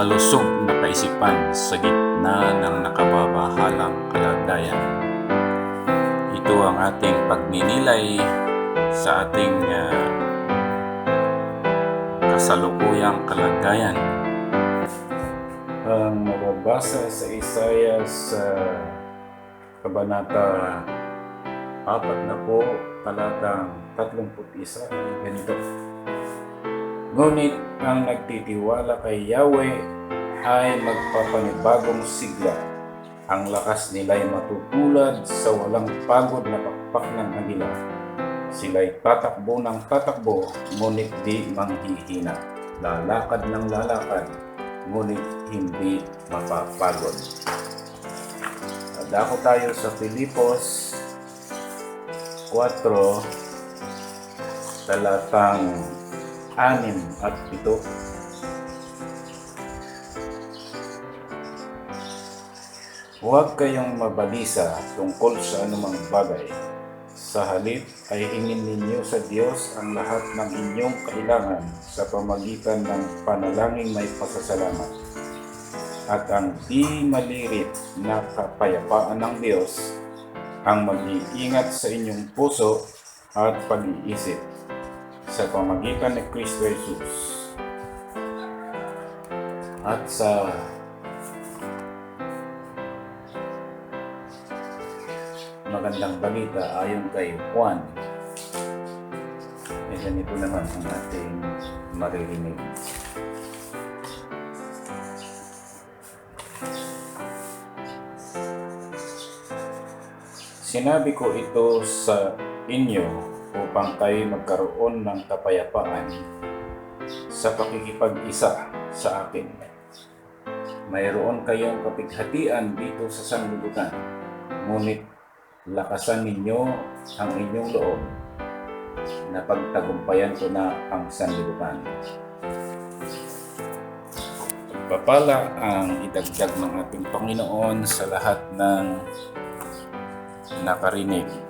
malusog na kaisipan sa gitna ng nakababahalang kalagayan. Ito ang ating pagninilay sa ating ah, kasalukuyang kalagayan. Ang mababasa sa Isaiah sa Kabanata 4 na po, talatang 31 ay ganito. Ngunit ang nagtitiwala kay Yahweh ay magpapanibagong sigla. Ang lakas nila'y matutulad sa walang pagod na pakpak ng agila. Sila'y tatakbo ng tatakbo, ngunit di manghihina. Lalakad ng lalakad, ngunit hindi mapapagod. Dako tayo sa Filipos 4, talatang 6 at 7. Huwag kayong mabalisa tungkol sa anumang bagay. Sa halip ay hingin ninyo sa Diyos ang lahat ng inyong kailangan sa pamagitan ng panalangin may pasasalamat. At ang di malirit na kapayapaan ng Diyos ang mag-iingat sa inyong puso at pag-iisip sa pamagitan ni Kristo Jesus. At sa magandang balita ayon kay Juan, eh ganito naman ang ating maririnig. Sinabi ko ito sa inyo upang kayo magkaroon ng kapayapaan sa pakikipag-isa sa akin. Mayroon kayong kapighatian dito sa sanlibutan, ngunit lakasan ninyo ang inyong loob na pagtagumpayan ko na ang sanlibutan. Pagpapala ang idagdag ng ating Panginoon sa lahat ng nakarinig.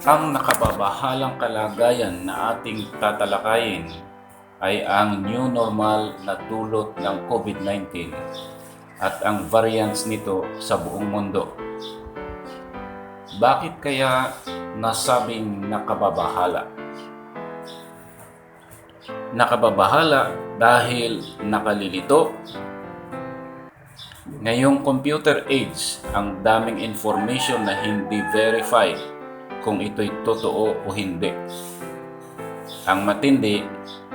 Ang nakababahalang kalagayan na ating tatalakayin ay ang new normal na dulot ng COVID-19 at ang variants nito sa buong mundo. Bakit kaya nasabing nakababahala? Nakababahala dahil nakalilito Ngayong computer age, ang daming information na hindi verified kung ito'y totoo o hindi. Ang matindi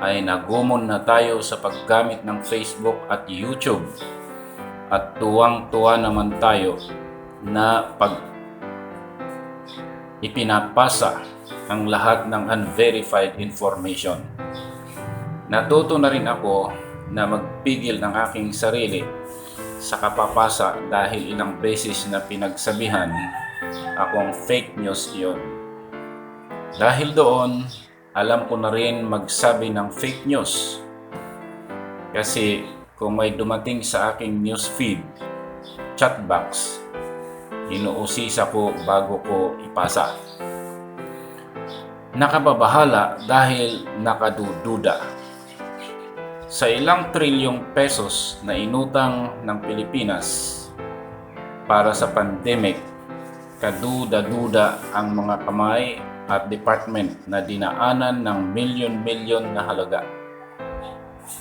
ay nagumon na tayo sa paggamit ng Facebook at YouTube at tuwang-tuwa naman tayo na pag ipinapasa ang lahat ng unverified information. Natuto na rin ako na magpigil ng aking sarili sa kapapasa dahil ilang beses na pinagsabihan akong fake news iyon. Dahil doon, alam ko na rin magsabi ng fake news. Kasi kung may dumating sa aking news feed, chat box, inuusisa ko bago ko ipasa. Nakababahala dahil nakadududa sa ilang trilyong pesos na inutang ng Pilipinas para sa pandemic, kaduda-duda ang mga kamay at department na dinaanan ng milyon-milyon na halaga.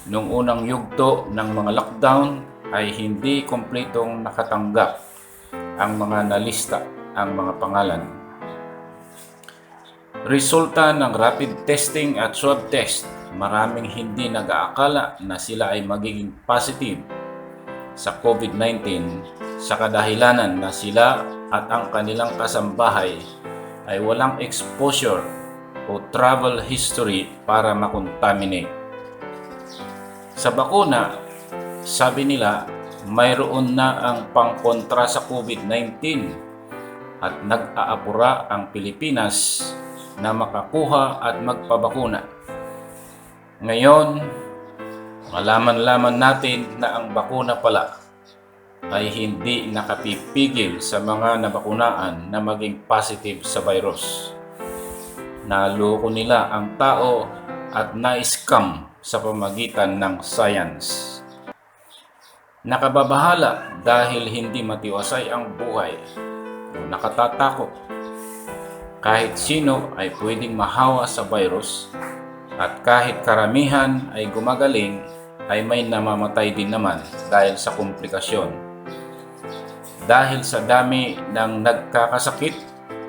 Nung unang yugto ng mga lockdown ay hindi kompletong nakatanggap ang mga nalista ang mga pangalan. Resulta ng rapid testing at swab test maraming hindi nag-aakala na sila ay magiging positive sa COVID-19 sa kadahilanan na sila at ang kanilang kasambahay ay walang exposure o travel history para makontaminate. Sa bakuna, sabi nila mayroon na ang pangkontra sa COVID-19 at nag-aapura ang Pilipinas na makakuha at magpabakuna. Ngayon, malaman-laman natin na ang bakuna pala ay hindi nakapipigil sa mga nabakunaan na maging positive sa virus. Naloko nila ang tao at na-scam sa pamagitan ng science. Nakababahala dahil hindi matiwasay ang buhay o nakatatakot. Kahit sino ay pwedeng mahawa sa virus at kahit karamihan ay gumagaling ay may namamatay din naman dahil sa komplikasyon. Dahil sa dami ng nagkakasakit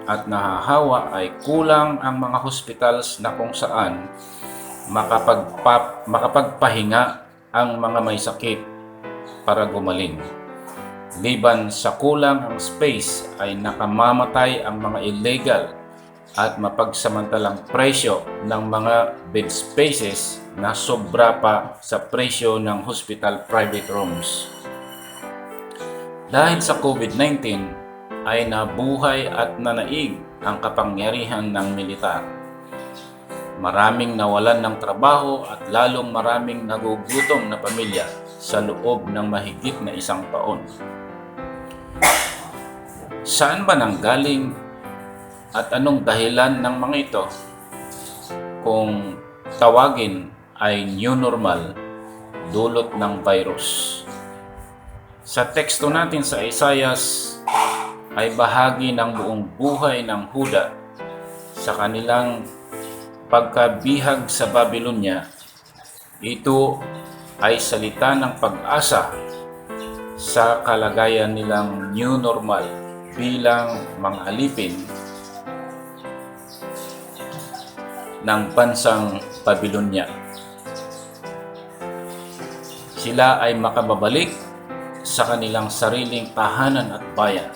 at nahahawa ay kulang ang mga hospitals na kung saan makapagpa, makapagpahinga ang mga may sakit para gumaling. Liban sa kulang ang space ay nakamamatay ang mga illegal at mapagsamantalang presyo ng mga bed spaces na sobra pa sa presyo ng hospital private rooms. Dahil sa COVID-19 ay nabuhay at nanaig ang kapangyarihan ng militar. Maraming nawalan ng trabaho at lalong maraming nagugutom na pamilya sa loob ng mahigit na isang taon. Saan ba nanggaling at anong dahilan ng mga ito? Kung tawagin ay new normal, dulot ng virus. Sa teksto natin sa Isayas ay bahagi ng buong buhay ng Huda sa kanilang pagkabihag sa Babylonia. Ito ay salita ng pag-asa sa kalagayan nilang new normal bilang mga alipin ng bansang Babylonia. Sila ay makababalik sa kanilang sariling tahanan at bayan.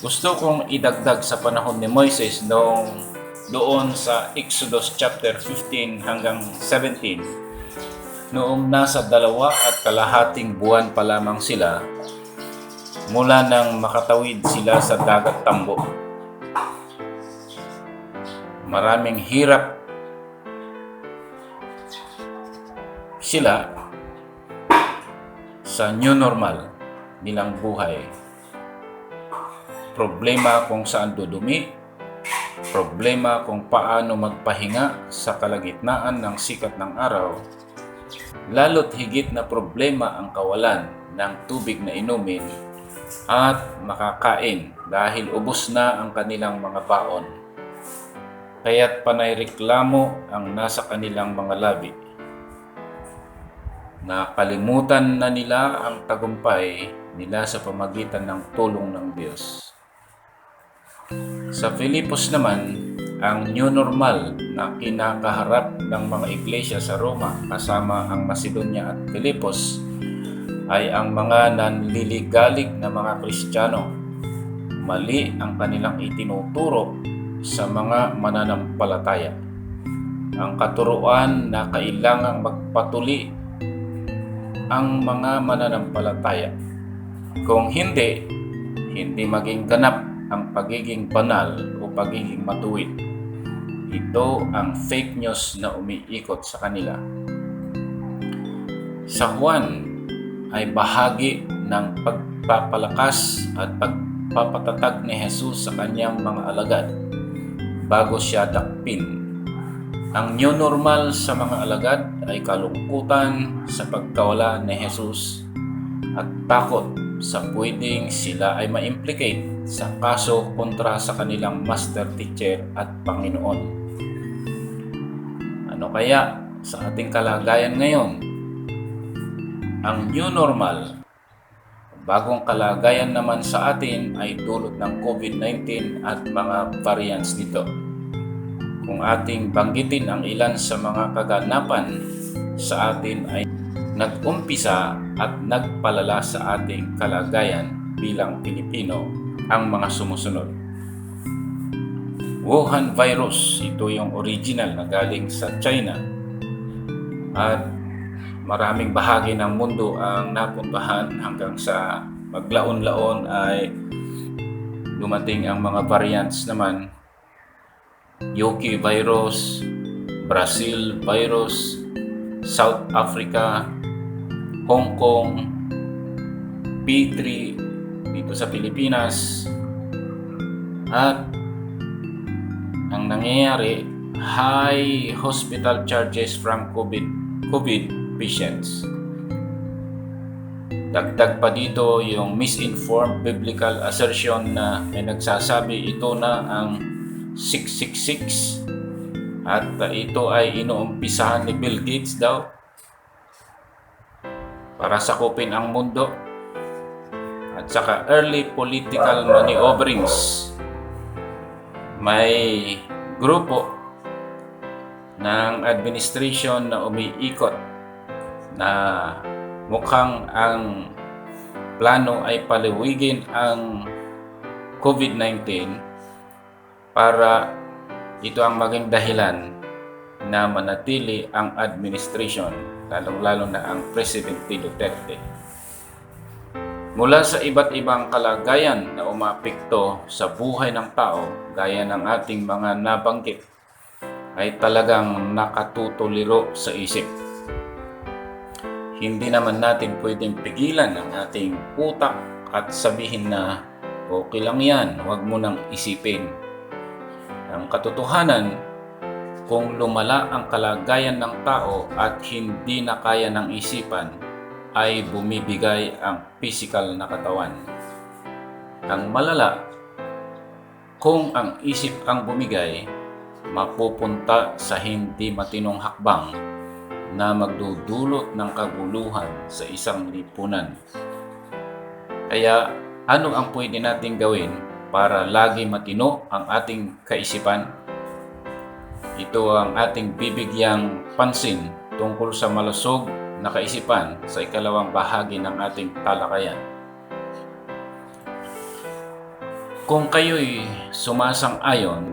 Gusto kong idagdag sa panahon ni Moises noong doon sa Exodus chapter 15 hanggang 17 noong nasa dalawa at kalahating buwan pa lamang sila mula nang makatawid sila sa dagat tambo. Maraming hirap sila sa new normal nilang buhay. Problema kung saan dudumi, problema kung paano magpahinga sa kalagitnaan ng sikat ng araw, lalo't higit na problema ang kawalan ng tubig na inumin at makakain dahil ubos na ang kanilang mga baon. Kaya't panay reklamo ang nasa kanilang mga labi. Nakalimutan na nila ang tagumpay nila sa pamagitan ng tulong ng Diyos. Sa Filipos naman, ang new normal na kinakaharap ng mga iglesia sa Roma kasama ang Macedonia at Filipos ay ang mga nanliligalig na mga Kristiyano. Mali ang kanilang itinuturo sa mga mananampalataya. Ang katuruan na kailangang magpatuli ang mga mananampalataya. Kung hindi, hindi maging ganap ang pagiging banal o pagiging matuwid. Ito ang fake news na umiikot sa kanila. Sa Juan ay bahagi ng pagpapalakas at pagpapatatag ni Jesus sa kanyang mga alagad bago siya dakpin. Ang new normal sa mga alagad ay kalungkutan sa pagkawala ni Jesus at takot sa pwedeng sila ay ma-implicate sa kaso kontra sa kanilang master teacher at Panginoon. Ano kaya sa ating kalagayan ngayon? Ang new normal, bagong kalagayan naman sa atin ay dulot ng COVID-19 at mga variants nito. Kung ating banggitin ang ilan sa mga kaganapan sa atin ay nag-umpisa at nagpalala sa ating kalagayan bilang Pilipino ang mga sumusunod. Wuhan virus, ito yung original na galing sa China. At maraming bahagi ng mundo ang napuntahan hanggang sa maglaon-laon ay dumating ang mga variants naman. Yoki virus, Brazil virus, South Africa, Hong Kong, P3 dito sa Pilipinas at ang nangyayari high hospital charges from COVID, COVID patients. Dagdag pa dito yung misinformed biblical assertion na may nagsasabi ito na ang 666 at uh, ito ay inuumpisahan ni Bill Gates daw para sakupin ang mundo. At saka early political maneuverings. May grupo ng administration na umiikot na mukhang ang plano ay paliwigin ang COVID-19 para ito ang maging dahilan na manatili ang administration, lalong-lalo na ang Presidente Duterte. Mula sa iba't ibang kalagayan na umapekto sa buhay ng tao, gaya ng ating mga nabanggit, ay talagang nakatutuliro sa isip. Hindi naman natin pwedeng pigilan ang ating utak at sabihin na okay lang yan, huwag mo nang isipin. Ang katotohanan, kung lumala ang kalagayan ng tao at hindi na kaya ng isipan, ay bumibigay ang physical na katawan. Ang malala, kung ang isip ang bumigay, mapupunta sa hindi matinong hakbang na magdudulot ng kaguluhan sa isang lipunan. Kaya ano ang pwede nating gawin para lagi matino ang ating kaisipan? Ito ang ating bibigyang pansin tungkol sa malusog na kaisipan sa ikalawang bahagi ng ating talakayan. Kung kayo'y sumasang-ayon,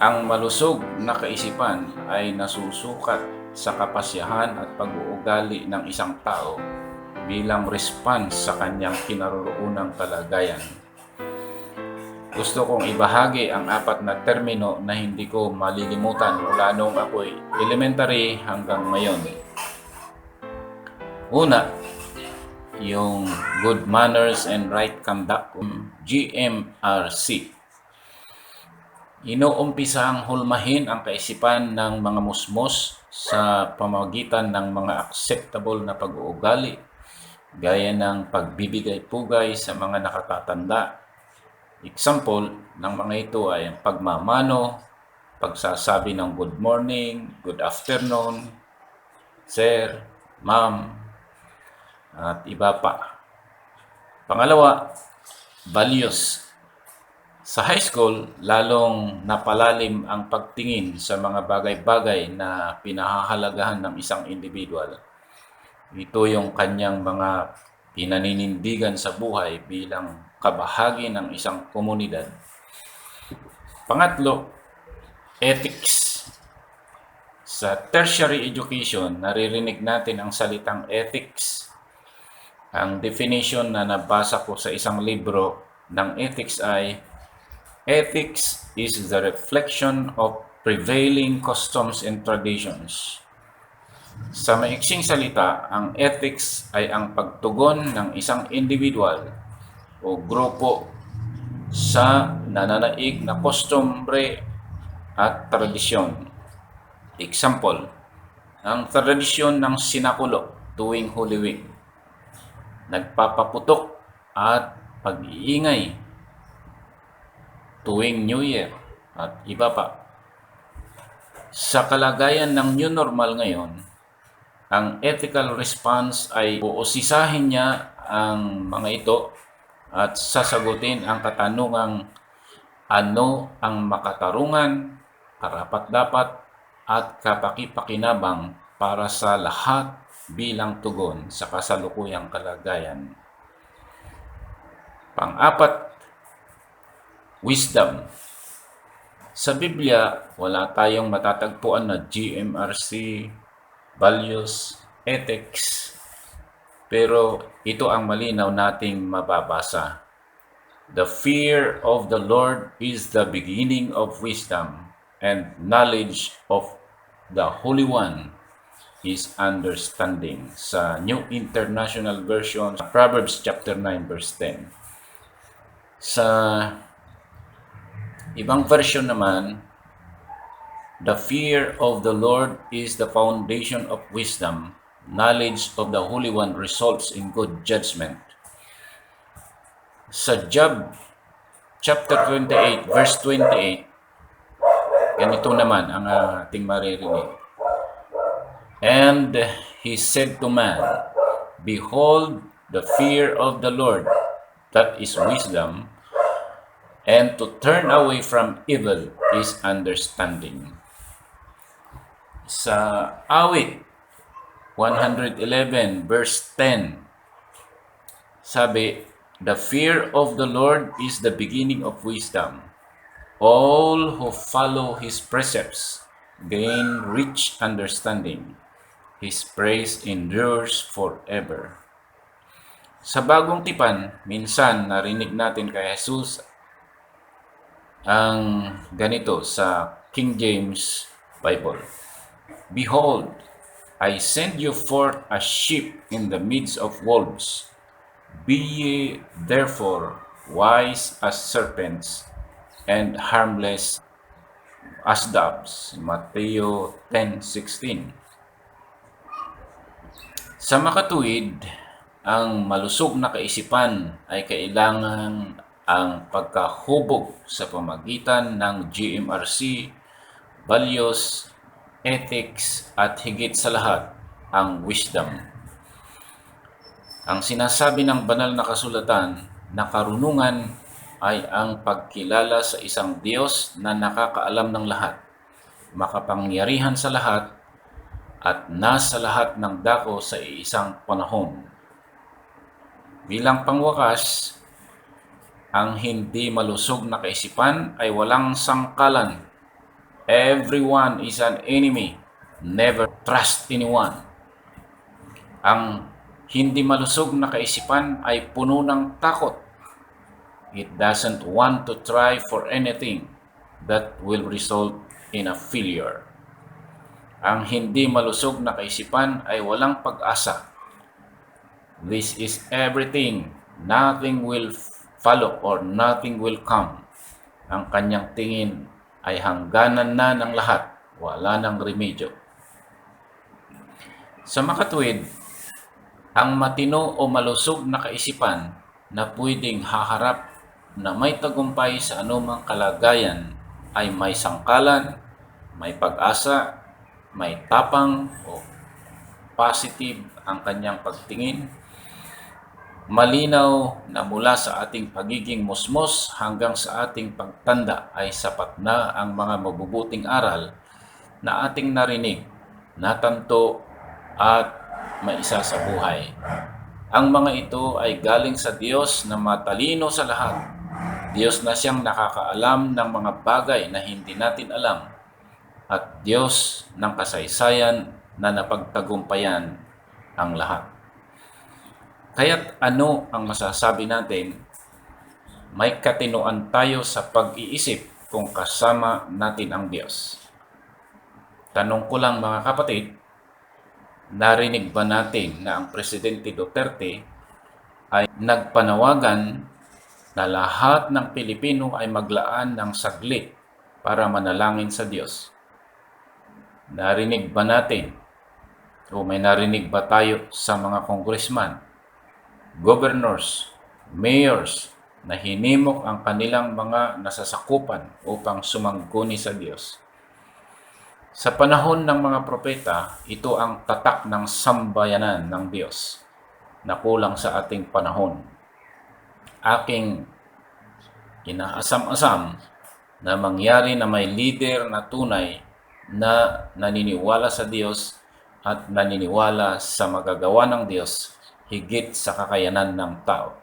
ang malusog na kaisipan ay nasusukat sa kapasyahan at pag-uugali ng isang tao bilang response sa kanyang kinaroroonang kalagayan. Gusto kong ibahagi ang apat na termino na hindi ko malilimutan mula noong ako'y elementary hanggang ngayon. Una, yung Good Manners and Right Conduct, GMRC. Inuumpisa ang hulmahin ang kaisipan ng mga musmos sa pamagitan ng mga acceptable na pag-uugali gaya ng pagbibigay pugay sa mga nakatatanda. Example ng mga ito ay ang pagmamano, pagsasabi ng good morning, good afternoon, sir, ma'am, at iba pa. Pangalawa, values. Sa high school, lalong napalalim ang pagtingin sa mga bagay-bagay na pinahahalagahan ng isang individual. Ito yung kanyang mga pinaninindigan sa buhay bilang kabahagi ng isang komunidad. Pangatlo, ethics. Sa tertiary education, naririnig natin ang salitang ethics. Ang definition na nabasa ko sa isang libro ng ethics ay Ethics is the reflection of prevailing customs and traditions. Sa maiksing salita, ang ethics ay ang pagtugon ng isang individual o grupo sa nananaig na kostumbre at tradisyon. Example, ang tradisyon ng sinakulo tuwing Holy Week, nagpapaputok at pag-iingay tuwing New Year at iba pa. Sa kalagayan ng new normal ngayon, ang ethical response ay uusisahin niya ang mga ito at sasagutin ang katanungang ano ang makatarungan, karapat-dapat at kapaki-pakinabang para sa lahat bilang tugon sa kasalukuyang kalagayan. Pang-apat, wisdom. Sa Biblia, wala tayong matatagpuan na GMRC, values, ethics, pero ito ang malinaw nating mababasa. The fear of the Lord is the beginning of wisdom, and knowledge of the Holy One is understanding. Sa New International Version, Proverbs chapter 9 verse 10. Sa ibang version naman, The fear of the Lord is the foundation of wisdom. Knowledge of the Holy One results in good judgment. Sa Job chapter 28 verse 28, ganito naman ang ating maririnig. And he said to man, Behold, the fear of the Lord, that is wisdom, and to turn away from evil is understanding. Sa awit 111 verse 10, sabi, The fear of the Lord is the beginning of wisdom. All who follow his precepts gain rich understanding. His praise endures forever. Sa bagong tipan, minsan narinig natin kay Jesus ang ganito sa King James Bible. Behold, I send you forth as sheep in the midst of wolves. Be ye therefore wise as serpents and harmless as doves. Mateo 10.16 Sa makatuwid, ang malusog na kaisipan ay kailangan ang pagkahubog sa pamagitan ng GMRC, values, ethics, at higit sa lahat, ang wisdom. Ang sinasabi ng banal na kasulatan na karunungan ay ang pagkilala sa isang Diyos na nakakaalam ng lahat, makapangyarihan sa lahat, at nasa lahat ng dako sa isang panahon. Bilang pangwakas, ang hindi malusog na kaisipan ay walang sangkalan. Everyone is an enemy. Never trust anyone. Ang hindi malusog na kaisipan ay puno ng takot. It doesn't want to try for anything that will result in a failure. Ang hindi malusog na kaisipan ay walang pag-asa This is everything. Nothing will follow or nothing will come. Ang kanyang tingin ay hangganan na ng lahat. Wala ng remedyo. Sa makatwid, ang matino o malusog na kaisipan na pwedeng haharap na may tagumpay sa anumang kalagayan ay may sangkalan, may pag-asa, may tapang o positive ang kanyang pagtingin, malinaw na mula sa ating pagiging musmos hanggang sa ating pagtanda ay sapat na ang mga mabubuting aral na ating narinig, natanto at maisa sa buhay. Ang mga ito ay galing sa Diyos na matalino sa lahat. Diyos na siyang nakakaalam ng mga bagay na hindi natin alam at Diyos ng kasaysayan na napagtagumpayan ang lahat. Kaya't ano ang masasabi natin? May katinoan tayo sa pag-iisip kung kasama natin ang Diyos. Tanong ko lang mga kapatid, narinig ba natin na ang Presidente Duterte ay nagpanawagan na lahat ng Pilipino ay maglaan ng saglit para manalangin sa Diyos? Narinig ba natin o may narinig ba tayo sa mga congressman governors, mayors na hinimok ang kanilang mga nasasakupan upang sumangguni sa Diyos. Sa panahon ng mga propeta, ito ang tatak ng sambayanan ng Diyos na kulang sa ating panahon. Aking inaasam-asam na mangyari na may leader na tunay na naniniwala sa Diyos at naniniwala sa magagawa ng Diyos higit sa kakayanan ng tao.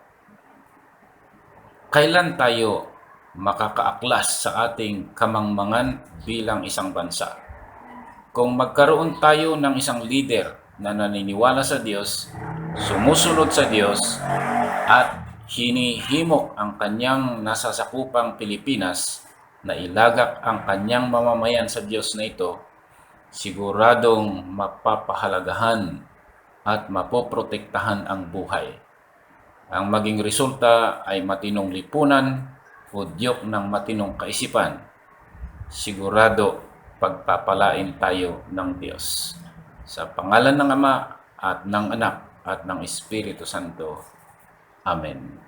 Kailan tayo makakaaklas sa ating kamangmangan bilang isang bansa? Kung magkaroon tayo ng isang leader na naniniwala sa Diyos, sumusunod sa Diyos, at hinihimok ang kanyang nasasakupang Pilipinas na ilagak ang kanyang mamamayan sa Diyos na ito, siguradong mapapahalagahan at mapoprotektahan ang buhay. Ang maging resulta ay matinong lipunan o diyok ng matinong kaisipan. Sigurado pagpapalain tayo ng Diyos. Sa pangalan ng Ama at ng Anak at ng Espiritu Santo. Amen.